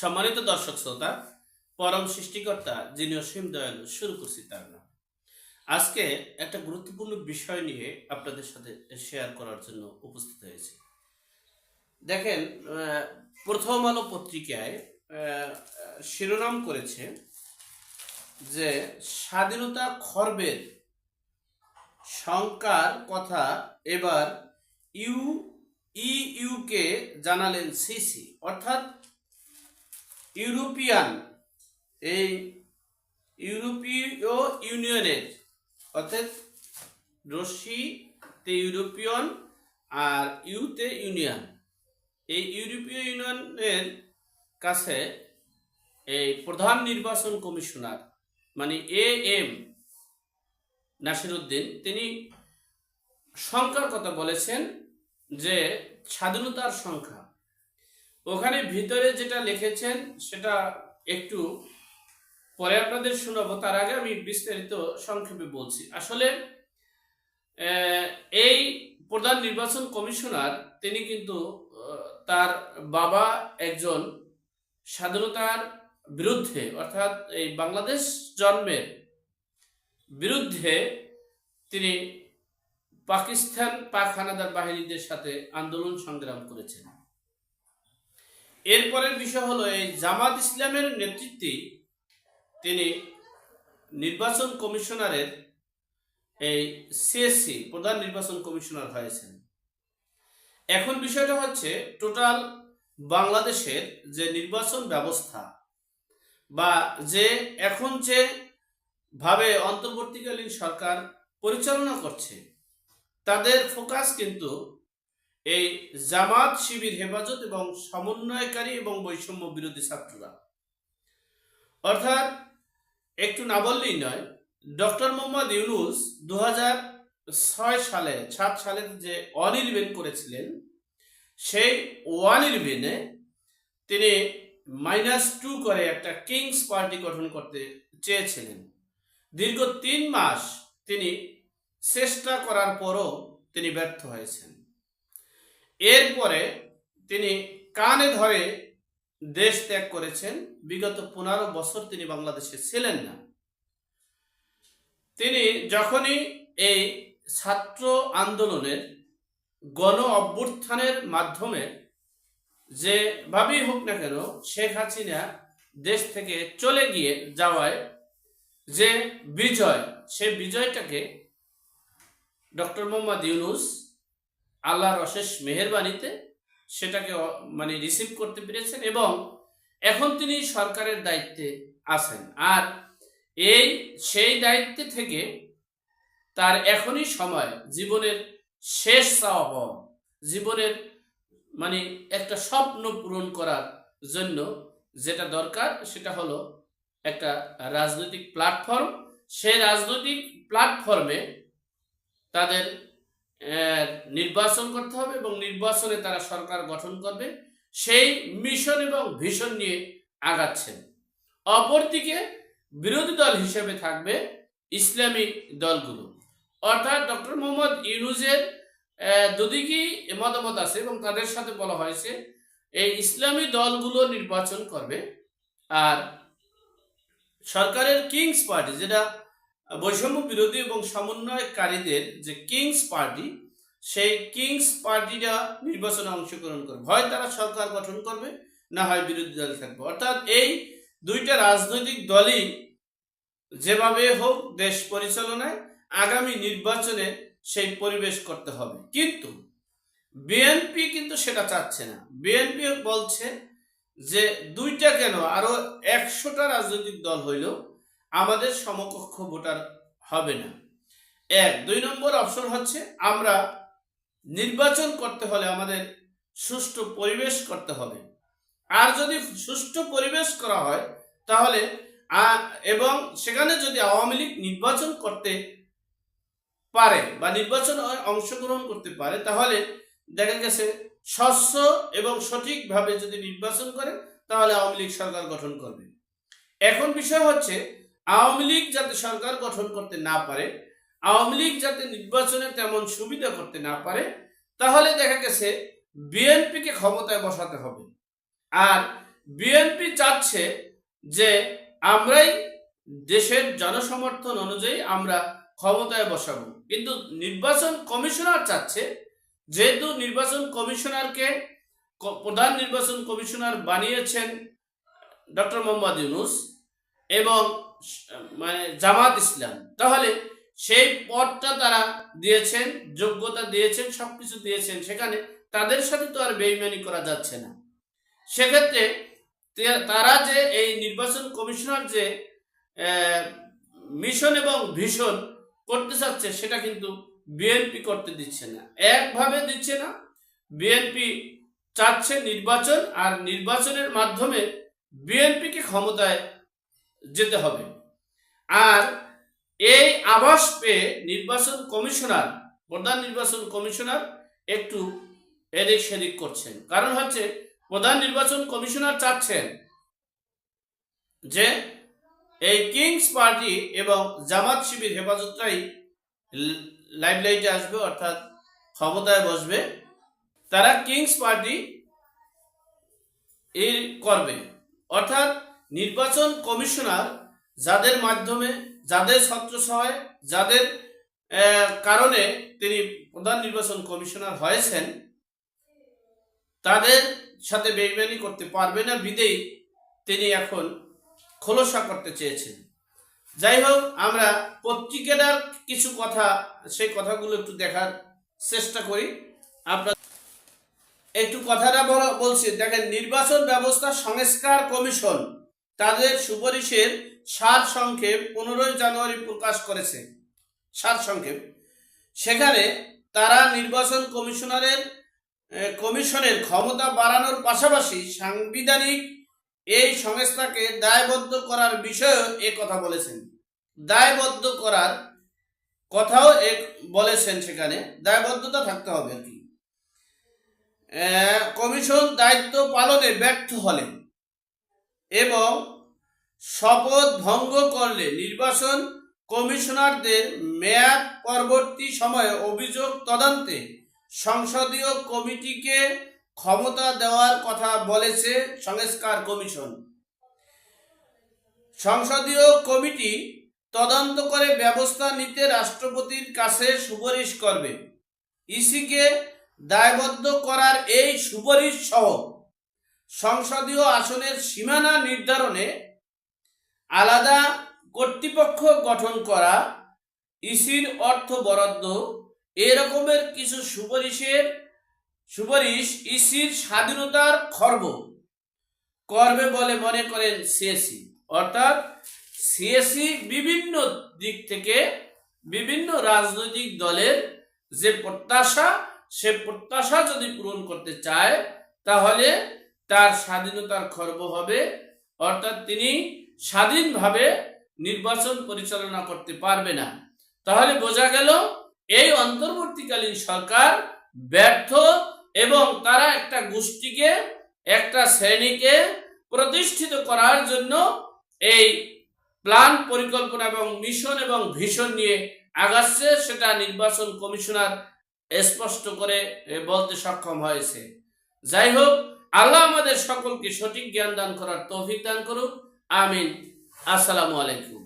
সম্মানিত দর্শক শ্রোতা, পরম সৃষ্টিকর্তা যিনি অসীম দয়ালু, শুরু করছি তার নাম। আজকে একটা গুরুত্বপূর্ণ বিষয় নিয়ে আপনাদের সাথে শেয়ার করার জন্য উপস্থিত হয়েছি। দেখেন প্রথম আলো পত্রিকায় শিরোনাম করেছে যে স্বাধীনতা খর্বের শঙ্কার কথা এবার ইউ ইউকে জানালেন সিসি। অর্থাৎ ইউরোপিয়ান, এই ইউরোপীয় ইউনিয়নের, অর্থাৎ রশিতে ইউরোপিয়ান আর ইউতে ইউনিয়ন। এই ইউরোপীয় ইউনিয়নের কাছে এই প্রধান নির্বাচন কমিশনার মানে এ এম নাসিরুদ্দিন, তিনি সংখ্যার কথা বলেছেন যে স্বাধীনতার সংখ্যা ওখানে ভিতরে যেটা লিখেছেন, সেটা একটু পরে আপনাদের শোনাবো। তার আগে আমি বিস্তারিত সংক্ষেপে বলছি। আসলে এই প্রধান নির্বাচন কমিশনার, তিনি কিন্তু তার বাবা একজন স্বাধীনতার বিরুদ্ধে, অর্থাৎ এই বাংলাদেশ জন্মের বিরুদ্ধে তিনি পাকিস্তান পাক হানাদার বাহিনীদের সাথে আন্দোলন সংগ্রাম করেছেন। এরপরের বিষয় হলো, এই জামাত ইসলামের নেতৃত্বে তিনি নির্বাচন কমিশনারের এই সিএসসি প্রধান নির্বাচন কমিশনার হয়েছেন। এখন বিষয়টা হচ্ছে, টোটাল বাংলাদেশের যে নির্বাচন ব্যবস্থা বা যে এখন যে ভাবে অন্তর্বর্তীকালীন সরকার পরিচালনা করছে, তাদের ফোকাস কিন্তু এই জামাত শিবির হেফাজত এবং সমন্বয়কারী এবং বৈষম্য বিরোধী ছাত্ররা। অর্থাৎ একটু না বললেই নয়, ডক্টর মোহাম্মদ ইউনুস দু ছয় সালে, সাত সালে যে ইলেভেন করেছিলেন, সেই ওয়ান তিনি মাইনাস টু করে একটা কিংস পার্টি গঠন করতে চেয়েছিলেন। দীর্ঘ তিন মাস তিনি চেষ্টা করার পরও তিনি ব্যর্থ হয়েছেন। এরপরে তিনি কানে ধরে দেশ ত্যাগ করেছেন। বিগত পনেরো বছর তিনি বাংলাদেশে ছিলেন না। তিনি যখনই এই ছাত্র আন্দোলনের গণ অভ্যুত্থানের মাধ্যমে যেভাবেই হোক না কেন শেখ হাসিনা দেশ থেকে চলে গিয়ে যাওয়ায় যে বিজয়, সে বিজয়টাকে ডক্টর মোহাম্মদ ইউনুস আল্লাহর অশেষ মেহেরবানিতে সেটাকে মানে রিসিভ করতে পেরেছেন এবং এখন তিনি সরকারের দায়িত্বে আছেন। আর এই, সেই দায়িত্বে থেকে তার এখনই সময়, জীবনের শেষ চাওয়া পাওয়া জীবনের মানে একটা স্বপ্ন পূরণ করার জন্য যেটা দরকার সেটা হলো একটা রাজনৈতিক প্ল্যাটফর্ম সেই রাজনৈতিক প্ল্যাটফর্মে তাদের নির্বাচন করতে হবে এবং নির্বাচনে তারা সরকার গঠন করবে। সেই মিশন এবং ভিশন নিয়ে আগাচ্ছেন। অপরদিকে বিরোধী দল হিসেবে থাকবে ইসলামী দলগুলো। অর্থাৎ ডক্টর মোহাম্মদ ইউনুজের দুদিকেই মতামত আছে এবং তাদের সাথে বলা হয়েছে, এই ইসলামী দলগুলো নির্বাচন করবে। আর সরকারের কিংস পার্টি যেটা বৈষম্য বিরোধী এবং সমন্বয়কারীদের যে কিংস পার্টি, সেই কিংস পার্টিটা নির্বাচনে অংশগ্রহণ করবে। হয় তারা সরকার গঠন করবে, না হয় বিরোধী দল থাকবে। অর্থাৎ এই দুইটা রাজনৈতিক দলই যেভাবে হোক দেশ পরিচালনায় আগামী নির্বাচনে সেই পরিবেশ করতে হবে। কিন্তু বিএনপি কিন্তু সেটা চাচ্ছে না। বিএনপি বলছে যে দুইটা কেন? আরও একশোটা রাজনৈতিক দল হইলেও আমাদের সমকক্ষ ভোটার হবে না। এক, দুই নম্বর অপশন হচ্ছে আমরা নির্বাচন করতে হলে আমাদের সুষ্ঠু পরিবেশ করতে হবে। আর যদি সুষ্ঠু পরিবেশ করা হয়, তাহলে এবং সেখানে যদি আওয়ামী লীগ নির্বাচন করতে পারে বা নির্বাচন অংশগ্রহণ করতে পারে, তাহলে দেখা গেছে স্বচ্ছ এবং সঠিকভাবে যদি নির্বাচন করে, তাহলে আওয়ামী লীগ সরকার গঠন করবে। এখন বিষয় হচ্ছে আওয়ামী লীগ যাতে সরকার গঠন করতে না পারে, আওয়ামী লীগ যাতে নির্বাচনে তেমন সুবিধা করতে না পারে, তাহলে দেখা গেছে বিএনপিকে ক্ষমতায় বসাতে হবে। আর বিএনপি চাচ্ছে যে আমরাই দেশের জনসমর্থন অনুযায়ী আমরা ক্ষমতায় বসাবো। কিন্তু নির্বাচন কমিশনার চাচ্ছে, যেহেতু নির্বাচন কমিশনারকে প্রধান নির্বাচন কমিশনার বানিয়েছেন ডক্টর মোহাম্মদ ইউনুস এবং মানে জামাত ইসলাম। তাহলে সেই পদটা তারা দিয়েছেন, যোগ্যতা দিয়েছেন, সবকিছু দিয়েছেন, সেখানে তাদের সাথে তো আর বেইমানি করা যাচ্ছে না। সেক্ষেত্রে তারা যে এই নির্বাচন কমিশনার যে মিশন এবং ভীষণ করতে চাচ্ছে, সেটা কিন্তু বিএনপি করতে দিচ্ছে না। একভাবে দিচ্ছে না। বিএনপি চাচ্ছে নির্বাচন, আর নির্বাচনের মাধ্যমে বিএনপিকে ক্ষমতায় যেতে হবে। আর এই আবাস পেয়ে নির্বাচন কমিশনার, প্রধান নির্বাচন কমিশনার একটু এদিক সেদিক করছেন। কারণ হচ্ছে, প্রধান নির্বাচন কমিশনার চাচ্ছেন যে এই কিংস পার্টি এবং জামাত শিবির হেফাজতটাই লাইটে আসবে, অর্থাৎ ক্ষমতায় বসবে। তারা কিংস পার্টি করবে। অর্থাৎ নির্বাচন কমিশনার যাদের মাধ্যমে, যাদের ছত্রছায় যাদের কারণে তিনি প্রধান নির্বাচন কমিশনার হয়েছেন, তাদের সাথে বেইমানি করতে পারবে না বিদেই তিনি এখন খোলসা করতে চেয়েছেন। যাই হোক, আমরা পত্রিকাটার কিছু কথা, সেই কথাগুলো একটু দেখার চেষ্টা করি। আপনার একটু কথাটা বলা- বলছি, দেখেন, নির্বাচন ব্যবস্থা সংস্কার কমিশন। তাদের সুপারিশের সার সংক্ষেপ পনেরোই জানুয়ারি প্রকাশ করেছে। সার সংক্ষেপ। সেখানে তারা নির্বাচন কমিশনারের কমিশনের ক্ষমতা বাড়ানোর পাশাপাশি সাংবিধানিক এই সংস্থাকে দায়বদ্ধ করার বিষয়েও এ কথা বলেছেন। দায়বদ্ধ করার কথাও এক বলেছেন সেখানে। দায়বদ্ধতা থাকতে হবে আর কি। কমিশন দায়িত্ব পালনে ব্যর্থ হলে এবং শপথ ভঙ্গ করলে নির্বাচন কমিশনারদের মেয়াদ পরবর্তী সময়ে অভিযোগ তদন্তে সংসদীয় কমিটিকে ক্ষমতা দেওয়ার কথা বলেছে সংস্কার কমিশন। সংসদীয় কমিটি তদন্ত করে ব্যবস্থা নিতে রাষ্ট্রপতির কাছে সুপারিশ করবে। ইসিকে দায়বদ্ধ করার এই সুপারিশ সহ সংসদীয় আসনের সীমানা নির্ধারণে আলাদা কর্তৃপক্ষ গঠন করা, ইসির অর্থ বরাদ্দ এরকমের কিছু সুপারিশের, সুপারিশ ইসির স্বাধীনতার খর্ব করবে বলে মনে করেন সিএসি। অর্থাৎ সিএসি বিভিন্ন দিক থেকে বিভিন্ন রাজনৈতিক দলের যে প্রত্যাশা, সে প্রত্যাশা যদি পূরণ করতে চায়, তাহলে তার স্বাধীনতার খর্ব হবে, অর্থাৎ তিনি স্বাধীনভাবে নির্বাচন পরিচালনা করতে পারবে না। তাহলে বোঝা গেল, এই অন্তর্বর্তীকালীন সরকার ব্যর্থ এবং তারা একটা গোষ্ঠীকে, একটা শ্রেণীকে প্রতিষ্ঠিত করার জন্য এই প্ল্যান, পরিকল্পনা এবং মিশন এবং ভিশন নিয়ে আগাচ্ছে, সেটা নির্বাচন কমিশনার স্পষ্ট করে বলতে সক্ষম হয়েছে। যাই হোক আল্লাহ আমাদের সকলকে সঠিক জ্ঞান দান করার তৌফিক দান করুন। আমিন। আসসালামু আলাইকুম।